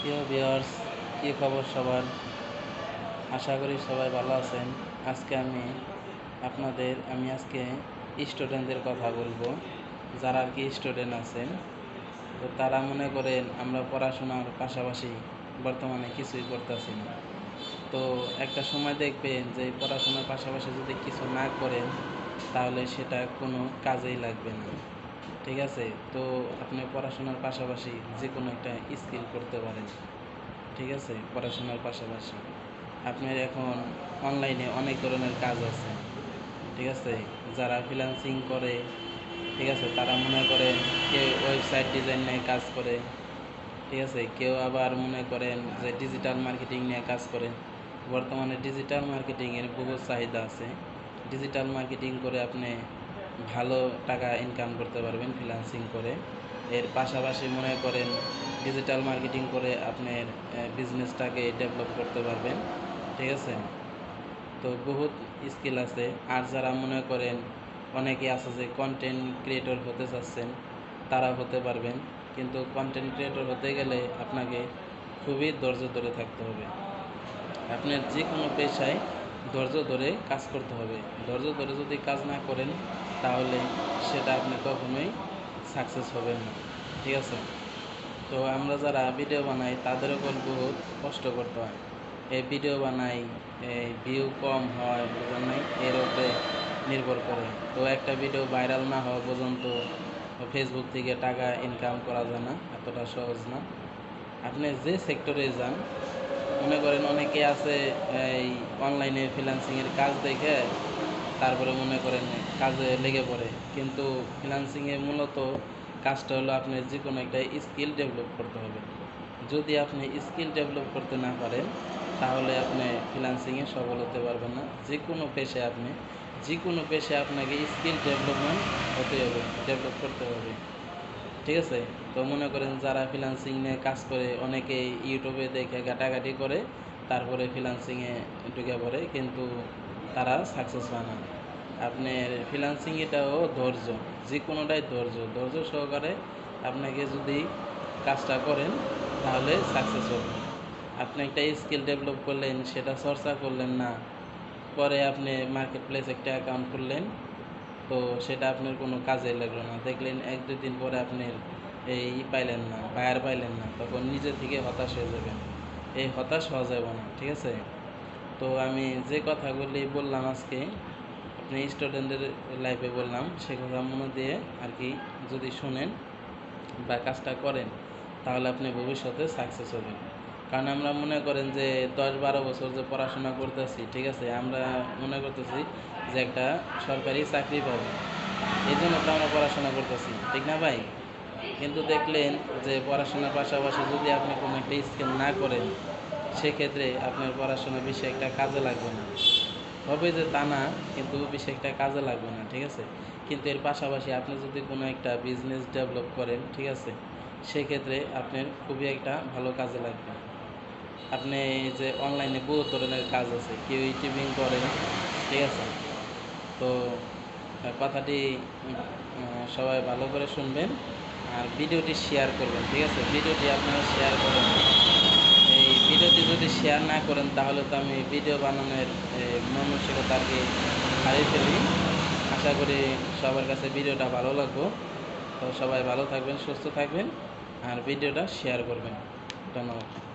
প্রিয় ভিউয়ার্স, কী খবর সবার? আশা করি সবাই ভালো আছেন। আজকে আমি আপনাদের, আমি আজকে স্টুডেন্টদের কথা বলব। যারা আর কি স্টুডেন্ট আছেন, তো তারা মনে করেন আমরা পড়াশোনার পাশাপাশি বর্তমানে কিছুই করতেছি না। তো একটা সময় দেখবেন যে পড়াশোনার পাশাপাশি যদি কিছু না করেন, তাহলে সেটা কোনো কাজেই লাগবে না। ঠিক আছে? তো আপনি পড়াশোনার পাশাপাশি যে কোনো একটা স্কিল করতে পারেন, ঠিক আছে? পড়াশোনার পাশাপাশি। আপনার এখন অনলাইনে অনেক ধরনের কাজ আছে, ঠিক আছে? যারা ফ্রিল্যান্সিং করে, ঠিক আছে? তারা মনে করেন কেউ ওয়েবসাইট ডিজাইন নিয়ে কাজ করে, ঠিক আছে? কেউ আবার মনে করেন যে ডিজিটাল মার্কেটিং নিয়ে কাজ করে। বর্তমানে ডিজিটাল মার্কেটিংয়ের বহু চাহিদা আছে। ডিজিটাল মার্কেটিং করে আপনি ভালো টাকা ইনকাম করতে পারবেন ফ্রিল্যান্সিং করে। এর পাশাপাশি মনে করেন ডিজিটাল মার্কেটিং করে আপনার বিজনেসটাকে ডেভেলপ করতে পারবেন, ঠিক আছে? তো বহুত স্কিল আছে। আর যারা মনে করেন অনেকে আছে যে কন্টেন্ট ক্রিয়েটর হতে চাচ্ছেন, তারা হতে পারবেন। কিন্তু কন্টেন্ট ক্রিয়েটর হতে গেলে আপনাকে খুবই ধৈর্য ধরে থাকতে হবে। আপনার যে কোনো পেশায় ধৈর্য ধরে কাজ করতে হবে। ধৈর্য ধরে যদি কাজ না করেন, তাহলে সেটা আপনি কখনোই সাকসেস হবেন না। ঠিক আছে? তো আমরা যারা ভিডিও বানাই, তাদেরও উপর বহুত কষ্ট করতে হয়। এই ভিডিও বানাই, এই ভিউ কম হয় বুঝলেন নাই? এর উপরে নির্ভর করে। তো একটা ভিডিও ভাইরাল না হওয়া পর্যন্ত ফেসবুক থেকে টাকা ইনকাম করা যায় না, এতটা সহজ না। আপনি যে সেক্টরে যান মনে করেন অনেকে আছে, এই অনলাইনে ফ্রিল্যান্সিংয়ের কাজ দেখে, তারপরে মনে করেন কাজে লেগে পড়ে। কিন্তু ফ্রিল্যান্সিংয়ে মূলত কাজটা হলো আপনার যে কোনো একটা স্কিল ডেভেলপ করতে হবে। যদি আপনি স্কিল ডেভেলপ করতে না পারেন, তাহলে আপনি ফ্রিল্যান্সিংয়ে সফল হতে পারবেন না। যে কোনো পেশায় আপনি যে কোনো পেশায় আপনাকে স্কিল ডেভেলপমেন্ট হতে হবে ডেভেলপ করতে হবে। ঠিক আছে? তো মনে করেন যারা ফ্রিল্যান্সিং নিয়ে কাজ করে অনেকে ইউটিউবে দেখে ঘাটাঘাটি করে, তারপরে ফ্রিল্যান্সিংয়ে ঢুকে পড়ে, কিন্তু তারা সাকসেস হয় না। আপনার ফ্রিল্যান্সিং এটাও ধৈর্য যে কোনোটাই ধৈর্য। ধৈর্য সহকারে আপনাকে যদি কাজটা করেন, তাহলে সাকসেস হবে। আপনি একটা স্কিল ডেভেলপ করলেন, সেটা চর্চা করলেন না, পরে আপনি মার্কেট প্লেস একটা অ্যাকাউন্ট করলেন তো সেটা আপনার কোনো কাজে লাগল না। দেখলেন এক, দুই দিন পরে আপনার এই পাইলেন না বায়ার পাইলেন না, তখন নিজে থেকে হতাশ হয়ে যাবেন। এই হতাশ হওয়া যাবে না, ঠিক আছে? তো আমি যে কথাগুলি বললাম আজকে, আপনি স্টুডেন্টদের লাইফে বললাম, সে কথা মনে দিয়ে আর কি যদি শোনেন বা কাজটা করেন, তাহলে আপনি ভবিষ্যতে সাকসেস হবেন। কারণ আমরা মনে করেন যে দশ বারো বছর যে পড়াশোনা করতেছি, ঠিক আছে, আমরা মনে করতেছি যে একটা সরকারি চাকরি পাবো। এই জন্য তো আমরা পড়াশোনা করতেছি, ঠিক না ভাই? কিন্তু দেখলেন যে পড়াশোনার পাশাপাশি যদি আপনি কোনো একটা স্কিল না করেন, সেক্ষেত্রে আপনার পড়াশোনা বেশি একটা কাজে লাগবে না। হবে যে তা না, কিন্তু বেশি একটা কাজে লাগবে না, ঠিক আছে? কিন্তু এর পাশাপাশি আপনি যদি কোনো একটা বিজনেস ডেভেলপ করেন, ঠিক আছে? সেক্ষেত্রে আপনার খুবই একটা ভালো কাজে লাগবে। আপনি যে অনলাইনে বহু ধরনের কাজ আছে, কেউ ইউটিউবিং করেন ঠিক আছে? তো কথাটি সবাই ভালো করে শুনবেন আর ভিডিওটি শেয়ার করবেন, ঠিক আছে? ভিডিওটি আপনারা শেয়ার করেন। এই ভিডিওটি যদি শেয়ার না করেন, তাহলে তো আমি ভিডিও বানানোর মানসিকতা আর কি হারিয়ে ফেলি। আশা করি সবার কাছে ভিডিওটা ভালো লাগবো। তো সবাই ভালো থাকবেন, সুস্থ থাকবেন, আর ভিডিওটা শেয়ার করবেন। ধন্যবাদ।